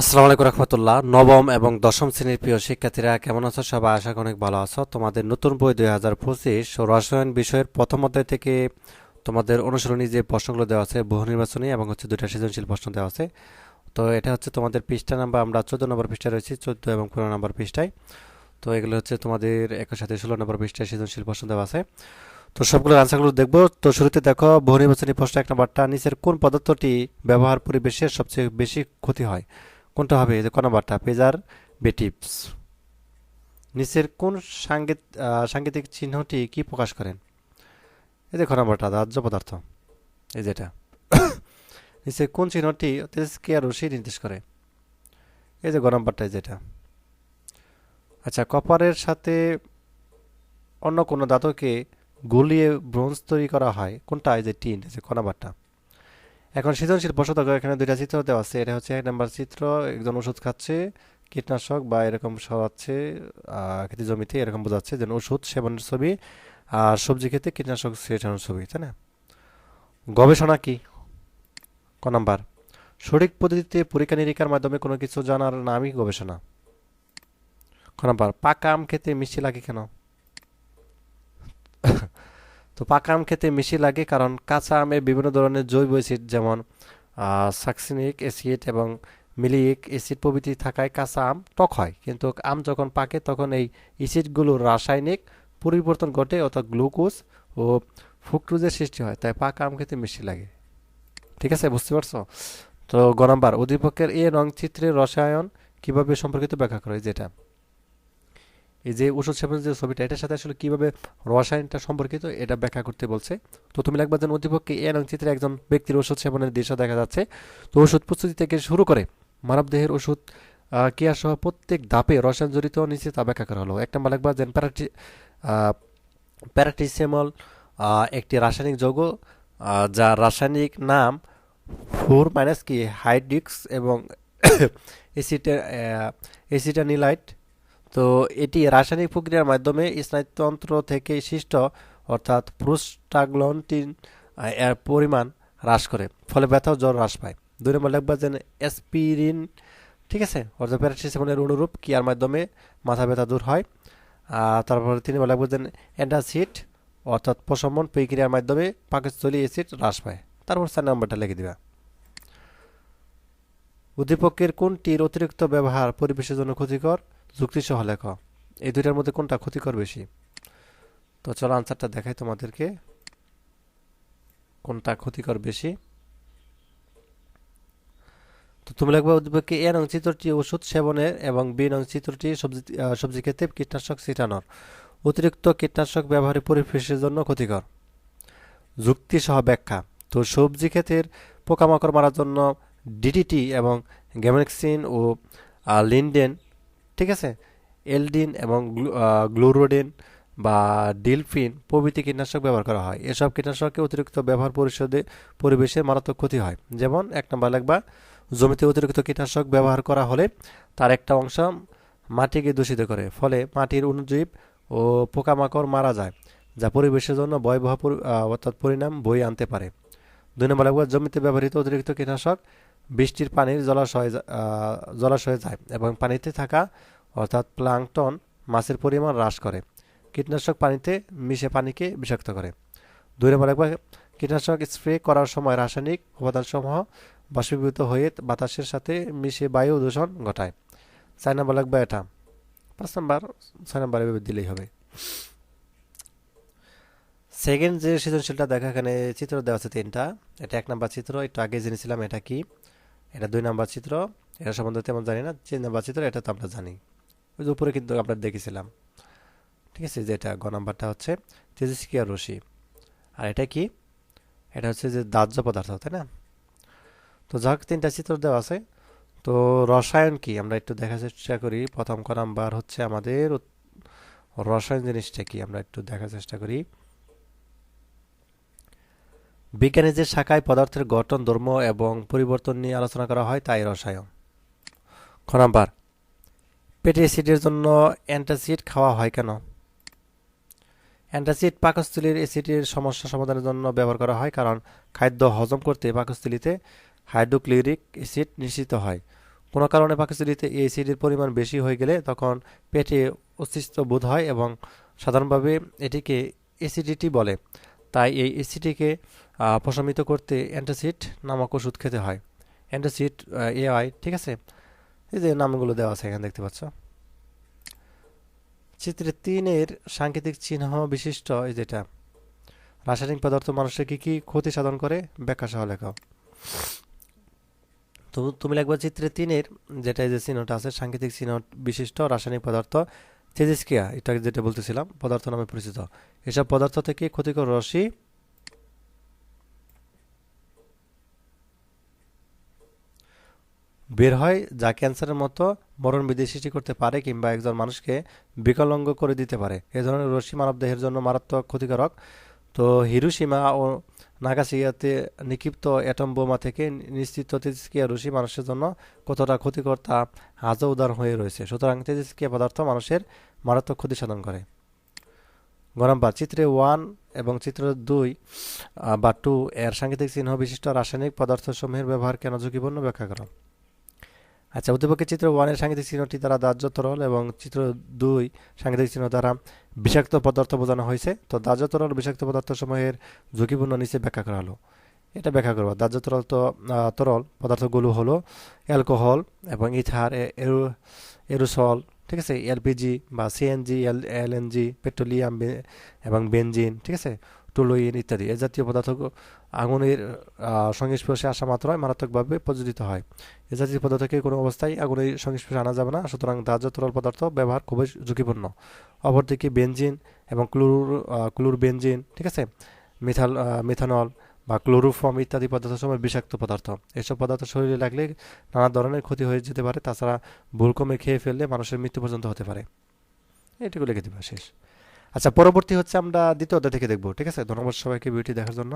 আসসালামু আলাইকুম রহমতুল্লাহ। নবম এবং দশম শ্রেণির প্রিয় শিক্ষার্থীরা, কেমন আছো? সবাই আশা অনেক ভালো আছো। তোমাদের নতুন বই দুই হাজার পঁচিশ রসায়ন বিষয়ের প্রথম অধ্যায় থেকে তোমাদের অনুসরণী যে প্রশ্নগুলো দেওয়া আছে, বহু নির্বাচনী এবং হচ্ছে দুইটা সৃজনশীল প্রশ্ন দেওয়া আছে। তো এটা হচ্ছে তোমাদের পৃষ্ঠা নাম্বার, আমরা চোদ্দ নম্বর পৃষ্ঠায় রয়েছি, চোদ্দ এবং পনেরো নম্বর পৃষ্ঠায়। তো এগুলো হচ্ছে তোমাদের একের সাথে ষোলো নম্বর পৃষ্ঠায় সৃজনশীল প্রশ্ন দেওয়া আছে। তো সবগুলো আনসারগুলো দেখব। তো শুরুতে দেখো, বহু নির্বাচনী প্রশ্ন এক নম্বরটা, নিচের কোন পদার্থটি ব্যবহার পরিবেশের সবচেয়ে বেশি ক্ষতি হয়? কোনটা হবে? যে ক পেজার বেটিভস নিচের কোন সাংগীত সাংগীতিক চিহ্নটি কি প্রকাশ করেন? এই যে খ নাম্বারটা দাহ্য পদার্থ। এই যেটা নিচের কোন চিহ্নটি তেজস্ক্রিয়া রশ্মি নির্দেশ করে? এই যে গ এই যেটা আচ্ছা কপারের সাথে অন্য কোনো ধাতুকে গলিয়ে ব্রোঞ্জ তৈরি করা হয়? কোনটা? এই যে টিন, এই যে ক এখন সৃজনশীল দেখো এখানে দুইটা চিত্র দেওয়া আছে। এটা হচ্ছে এক নাম্বার চিত্র, একজন ওষুধ খাচ্ছে, কীটনাশক বা এরকম সরাচ্ছে খেতে জমিতে এরকম বোঝাচ্ছে যেন ওষুধ সেবনের ছবি আর সবজি খেতে কীটনাশক ছেটানোর ছবি, তাই না? গবেষণা কি? ক নাম্বার। সঠিক পদ্ধতিতে পরীক্ষা নিরীক্ষার মাধ্যমে কোনো কিছু জানার নামই গবেষণা। ক নাম্বার। পাকা আম খেতে মিষ্টি লাগে কেন? তো পাকা আম খেতে মিষ্টি লাগে কারণ কাঁচা আমে বিভিন্ন ধরনের জৈব অ্যাসিড যেমন সাকসিনিক অ্যাসিড এবং মিলিক অ্যাসিড প্রভৃতি থাকায় কাঁচা আম টক হয়। কিন্তু আম যখন পাকে তখন এই অ্যাসিডগুলোর রাসায়নিক পরিবর্তন ঘটে অর্থাৎ গ্লুকোজ ও ফ্রুক্টোজের সৃষ্টি হয়, তাই পাকা আম খেতে মিষ্টি লাগে। ঠিক আছে, বুঝতে পারছ? তো গ নাম্বার উদ্দীপকের এ রং চিত্রের রসায়ন কীভাবে সম্পর্কিত ব্যাখ্যা করে? যেটা এই যে ওষুধ সেবনের যে ছবিটা, এটার সাথে আসলে কীভাবে রসায়নটা সম্পর্কিত, এটা ব্যাখ্যা করতে বলছে। তো তুমি লিখবা যেন উদ্দীপককে এ চিত্রে একজন ব্যক্তির ওষুধ সেবনের দৃশ্য দেখা যাচ্ছে। তো ওষুধ প্রস্তুতি থেকে শুরু করে মানবদেহের ওষুধ ক্রিয়া সহ প্রত্যেক ধাপে রসায়ন জড়িত নিচে তা ব্যাখ্যা করা হলো। একটা লিখবা যেন প্যারাটি প্যারাটিসেমল একটি রাসায়নিক যৌগ যার রাসায়নিক নাম ফোর মাইনাস কি, হাইড্রিক্স এবং এসিটে এসিটানিলাইট তো এটি রাসায়নিক প্রক্রিয়ার মাধ্যমে স্নায়ুতন্ত্র থেকে সৃষ্ট, অর্থাৎ প্রোস্টাগ্লন্টিন এর পরিমাণ হ্রাস করে, ফলে ব্যথা জ্বর হ্রাস পায়। দুই নম্বর লিখবা যে অ্যাসপিরিন ঠিক আছে? অর্থাৎ প্যারাসিটামলের অনুরূপ কিয়ার মাধ্যমে মাথা ব্যথা দূর হয়। আর তারপর তিনি বলে লিখব যে অ্যান্টাসিড, অর্থাৎ প্রশমন প্রক্রিয়ার মাধ্যমে পাকস্থলী অ্যাসিড হ্রাস পায়। তারপর চার নম্বরটা লিখে দিবা। উদ্দীপকের কোনটির অতিরিক্ত ব্যবহার পরিবেশের জন্য ক্ষতিকর? যুক্তিসহ লেখ। এই দুইটার মধ্যে কোনটা ক্ষতিকর বেশি? তো চলো আনসারটা দেখাই তোমাদেরকে। কোনটা ক্ষতিকর বেশি? তো তুমি লিখবে উদ্দীপকে এ নং চিত্রটি ওষুধ সেবনের এবং বি নং চিত্রটি সবজি সবজি খেতে কীটনাশক ছিটানোর। অতিরিক্ত কীটনাশক ব্যবহারে পরিবেশের জন্য ক্ষতিকর। যুক্তি সহ ব্যাখ্যা। তো সবজি ক্ষেতের পোকামাকড় মারার জন্য ডিডিটি এবং গ্যামাক্সিন ও লিনডেন ঠিক আছে? এলডিন এবং গ্লুরোডিন বা ডিলফিন প্রভৃতি কীটনাশক ব্যবহার করা হয়। এসব কীটনাশকের অতিরিক্ত ব্যবহার পরিষদে পরিবেশের মারাত্মক ক্ষতি হয়। যেমন, এক নম্বর লাগবা জমিতে অতিরিক্ত কীটনাশক ব্যবহার করা হলে তার একটা অংশ মাটিকে দূষিত করে, ফলে মাটির অনুজীব ও পোকামাকড় মারা যায়, যা পরিবেশের জন্য ভয়াবহ অর্থাৎ পরিণাম বই আনতে পারে। দুই নম্বর লাগবা জমিতে ব্যবহৃত অতিরিক্ত কীটনাশক বৃষ্টির পানির জলাশয়ে জলাশয়ে যায় এবং পানিতে থাকা, অর্থাৎ প্লাঙ্কটন মাছের পরিমাণ হ্রাস করে। কীটনাশক পানিতে মিশে পানিকে বিষাক্ত করে। দুই নম্বর একবার কীটনাশক স্প্রে করার সময় রাসায়নিক উপাদানসমূহ বাষ্পীভূত হয়ে বাতাসের সাথে মিশে বায়ু দূষণ ঘটায়। চার নম্বর লাগবে এটা। পাঁচ নম্বর, ছয় নম্বর এভাবে দিলেই হবে। সেকেন্ড যে সৃজনশীলটা দেখা এখানে চিত্র দেওয়া আছে তিনটা। এটা এক নাম্বার চিত্র, একটু আগে জেনেছিলাম এটা কি? এটা দুই নাম্বার চিত্র, এটা সম্বন্ধে তেমন জানি না, তিন নাম্বার চিত্র, এটা তো আমরা জানি। ওই যে উপরে কিন্তু আমরা দেখেছিলাম। ঠিক আছে যেটা গ নাম্বারটা হচ্ছে তেজস্ক্রিয়া রশি আর এটা কি? এটা হচ্ছে যে দাহ্য পদার্থ, তাই না? তো যাক, তিনটা চিত্র দেওয়া আছে। তো রসায়ন কি? আমরা একটু দেখার চেষ্টা করি। প্রথম ক নাম্বার হচ্ছে আমাদের রসায়ন জিনিসটা কি? আমরা একটু দেখার চেষ্টা করি। বিজ্ঞানের যে শাখায় পদার্থের গঠন, ধর্ম এবং পরিবর্তন নিয়ে আলোচনা করা হয়, তাই রসায়ন। খ নাম্বার, পেটে অ্যাসিডের জন্য অ্যান্টাসিড খাওয়া হয় কেন? অ্যান্টাসিড পাকস্থলীর অ্যাসিডের সমস্যা সমাধানের জন্য ব্যবহার করা হয় কারণ খাদ্য হজম করতে পাকস্থলীতে হাইড্রোক্লোরিক অ্যাসিড নিশ্চিত হয়। কোনো কারণে পাকস্থলীতে এই অ্যাসিডের পরিমাণ বেশি হয়ে গেলে তখন পেটে অস্তিত্ব বোধ হয় এবং সাধারণভাবে এটিকে অ্যাসিডিটি বলে। তাই এই অ্যাসিডিকে প্রশমিত করতে অ্যান্টাসিড নামক ওষুধ খেতে হয়। অ্যান্টাসিড এআই ঠিক আছে? এই যে নামগুলো দেওয়া আছে এখানে দেখতে পাচ্ছ। চিত্রে তিনের সাংকেতিক চিহ্ন বিশিষ্ট এই যেটা। রাসায়নিক পদার্থ মানুষের কী কী ক্ষতি সাধন করে? ব্যাখ্যা সহ লেখাও তো তুমি লিখবা চিত্রে তিনের যেটা এই যে চিহ্নটা আছে, সাংকেতিক চিহ্ন বিশিষ্ট রাসায়নিক পদার্থ তেজিসকিয়া এটা যেটা বলতেছিলাম, পদার্থ নামে পরিচিত। এসব পদার্থ থেকে ক্ষতিকর রশ্মি বের হয় যা ক্যান্সারের মতো মরণবিধি সৃষ্টি করতে পারে কিংবা একজন মানুষকে বিকলাঙ্গ করে দিতে পারে। এ ধরনের রশ্মি মানবদেহের জন্য মারাত্মক ক্ষতিকারক। তো হিরোসীমা ও নাগাসিয়াতে নিক্ষিপ্ত অ্যাটম বোমা থেকে নিশ্চিত তেজস্ক্রিয়া রশ্মি মানুষের জন্য কতটা ক্ষতিকর তা আজও উদাহরণ হয়ে রয়েছে। সুতরাং তেজস্ক্রিয়া পদার্থ মানুষের মারাত্মক ক্ষতি সাধন করে। গরমবার চিত্রে ওয়ান এবং চিত্র দুই বা টু এর সাংকেতিক চিহ্ন বিশিষ্ট রাসায়নিক পদার্থসমূহের ব্যবহার কেন ঝুঁকিপূর্ণ? ব্যাখ্যা করো। আচ্ছা উদ্দীপকের চিত্র ওয়ানের সাংকেতিক চিহ্নটি দ্বারা দাহ্য তরল এবং চিত্র দুই সাংকেতিক চিহ্ন দ্বারা বিষাক্ত পদার্থ বোঝানো হয়েছে। তো দাহ্য তরল বিষাক্ত পদার্থ সমূহের ঝুঁকিপূর্ণ নিচে ব্যাখ্যা করা হলো। এটা ব্যাখ্যা করব। দাহ্য তরল তো তরল পদার্থগুলো হলো অ্যালকোহল এবং ইথার এরোসল, ঠিক আছে? এলপিজি বা সিএনজি, এল, এলএনজি, পেট্রোলিয়াম এবং বেনজিন, ঠিক আছে? টুলুইন ইত্যাদি। এ জাতীয় পদার্থ আগুনের সংস্পর্শে আসা মাত্রায় মারাত্মকভাবে প্রযোজিত হয়। এ জাতীয় পদার্থকে কোনো অবস্থায় আগুনের সংস্পর্শে আনা যাবে না, সুতরাং দাহ্য তরল পদার্থ ব্যবহার খুবই ঝুঁকিপূর্ণ। অপরদিকে বেঞ্জিন এবং ক্লোর ক্লোর বেঞ্জিন ঠিক আছে? মিথাল মিথানল বা ক্লোরোফর্ম ইত্যাদি পদার্থ সময় বিষাক্ত পদার্থ। এসব পদার্থ শরীরে লাগলে নানা ধরনের ক্ষতি হয়ে যেতে পারে, তাছাড়া ভুল কমে খেয়ে ফেললে মানুষের মৃত্যু পর্যন্ত হতে পারে। এটুকু লিখে দিবা, শেষ। আচ্ছা পরবর্তী হচ্ছে আমরা দ্বিতীয় অধ্যায় থেকে দেখব, ঠিক আছে? ধন্যবাদ সবাইকে বিউটি দেখার জন্য।